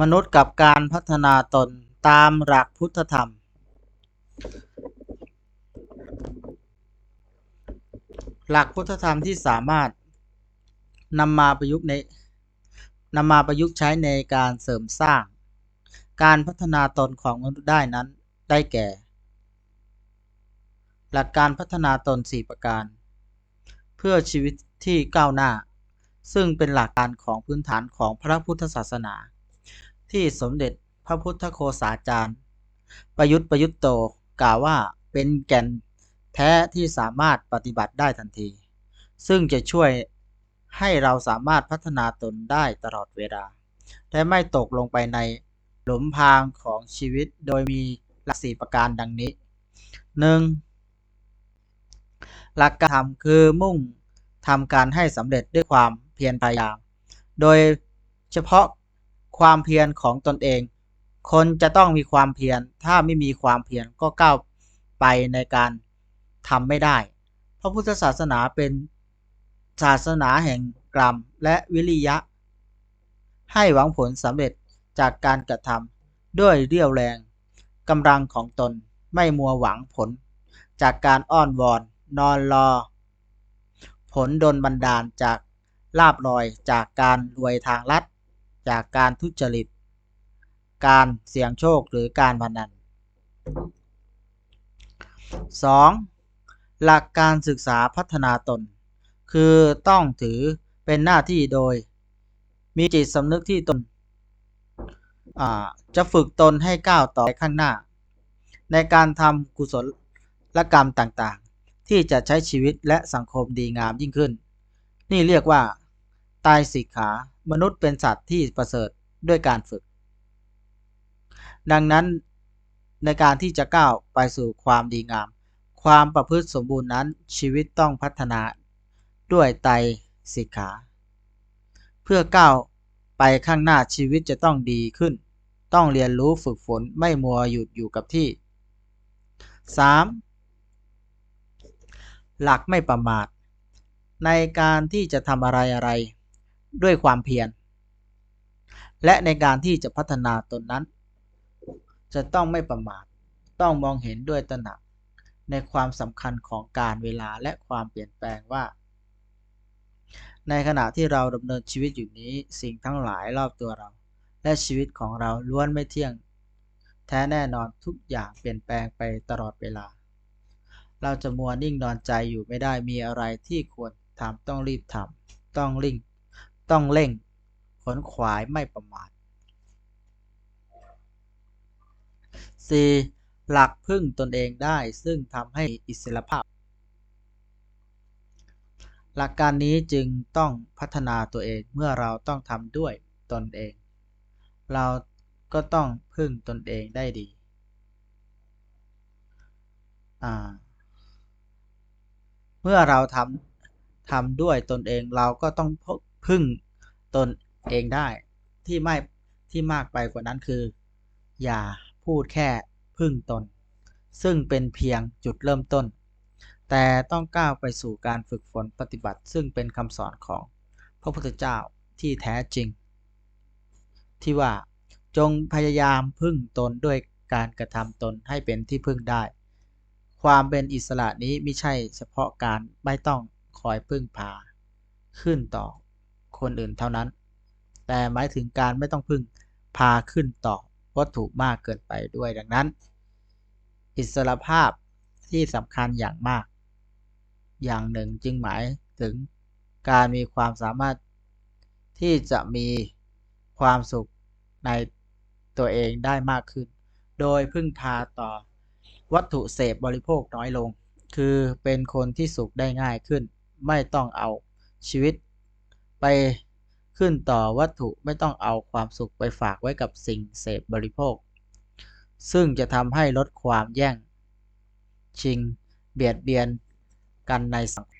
มนุษย์กับการพัฒนาตนตามหลักพุทธธรรม หลักพุทธธรรมที่สามารถนำมาประยุกต์ในนำมาประยุกต์ใช้ในการเสริมสร้าง การพัฒนาตนของมนุษย์ได้นั้นได้แก่ หลักการพัฒนาตน 4 ประการ เพื่อชีวิตที่ก้าวหน้า ซึ่งเป็นหลักการของพื้นฐานของพระพุทธศาสนา ที่สมเด็จพระพุทธโฆษาจารย์ ประยุทธ์ประยุทธ์โตกล่าวว่าเป็นแก่นแท้ที่สามารถปฏิบัติได้ทันที ซึ่งจะช่วยให้เราสามารถพัฒนาตนได้ตลอดเวลา และไม่ตกลงไปในหลุมพรางของชีวิตโดยมีหลักสี่ประการดังนี้ 1. หลักการทำคือมุ่งทำการให้สำเร็จด้วยความเพียรพยายาม โดยเฉพาะ ความเพียรของตนเอง คนจะต้องมีความเพียร ถ้าไม่มีความเพียรก็ก้าวไปในการทำไม่ได้ พระพุทธศาสนาเป็นศาสนาแห่งกรรมและวิริยะ ให้หวังผลสำเร็จจากการกระทำด้วยเรี่ยวแรงกำลังของตนไม่มัวหวังผล จากการอ้อนวอนนอนรอ ผลดนบันดาลจากลาบลอยจากการรวยทางลัด จากการทุจริต การเสี่ยงโชคหรือการพนัน 2. หลักการศึกษาพัฒนาตน คือต้องถือเป็นหน้าที่โดย มีจิตสำนึกที่ตน จะฝึกตนให้ก้าวต่อไปข้างหน้า ในการทำกุศลลกรรมต่างๆ ที่จะใช้ชีวิตและสังคมดีงามยิ่งขึ้น นี่เรียกว่า ตายสิกขา มนุษย์เป็นสัตว์ที่ประเสริฐด้วยการฝึก ดังนั้นในการที่จะก้าวไปสู่ความดีงาม ความประพฤติสมบูรณ์นั้นชีวิตต้องพัฒนาด้วยไตรสิกขา เพื่อก้าวไปข้างหน้าชีวิตจะต้องดีขึ้น ต้องเรียนรู้ฝึกฝนไม่มัวหยุดอยู่กับที่ 3. หลักไม่ประมาท ในการที่จะทำอะไรอะไร ด้วยความเพียร และในการที่จะพัฒนาตนนั้น จะต้องไม่ประมาท ต้องมองเห็นด้วยตระหนักในความสำคัญของการเวลาและความเปลี่ยนแปลงว่า ในขณะที่เราดำเนินชีวิตอยู่นี้สิ่งทั้งหลายรอบตัวเรา และชีวิตของเราล้วนไม่เที่ยง แท้แน่นอนทุกอย่างเปลี่ยนแปลงไปตลอดเวลา เราจะมัวนิ่งนอนใจอยู่ไม่ได้มีอะไรที่ควรทำต้องรีบทำต้องริ่ง ต้องเร่งขนขวายไม่ประมาท 4. หลักพึ่งตนเองได้ซึ่งทำให้อิสรภาพ หลักการนี้จึงต้องพัฒนาตัวเองเมื่อเราต้องทำด้วยตนเอง เราก็ต้องพึ่งตนเองได้ดีเมื่อเราทำทำด้วยตนเองเราก็ต้อง พึ่งตนเองได้ ที่ไม่ที่มากไปกว่านั้นคือ อย่าพูดแค่พึ่งตน ซึ่งเป็นเพียงจุดเริ่มต้น แต่ต้องก้าวไปสู่การฝึกฝนปฏิบัติ ซึ่งเป็นคำสอนของพระพุทธเจ้าที่แท้จริง ที่ว่าจงพยายามพึ่งตนด้วยการกระทำตนให้เป็นที่พึ่งได้ ความเป็นอิสระนี้ไม่ใช่เฉพาะการไม่ต้องคอยพึ่งพาขึ้นต่อ คนอื่นเท่านั้น แต่หมายถึงการไม่ต้องพึ่งพาขึ้นต่อวัตถุมากเกินไปด้วยดังนั้น อิสรภาพที่สำคัญอย่างมาก อย่างหนึ่งจึงหมายถึงการมีความสามารถที่จะมีความสุขในตัวเองได้มากขึ้น โดยพึ่งพาต่อวัตถุเสพบริโภคน้อยลง คือเป็นคนที่สุขได้ง่ายขึ้น ไม่ต้องเอาชีวิต ไปขึ้นต่อวัตถุไม่ต้องเอาความสุขไปฝากไว้กับสิ่งเสพบริโภค ซึ่งจะทำให้ลดความแย่ง ชิง เบียดเบียนกันในสังคม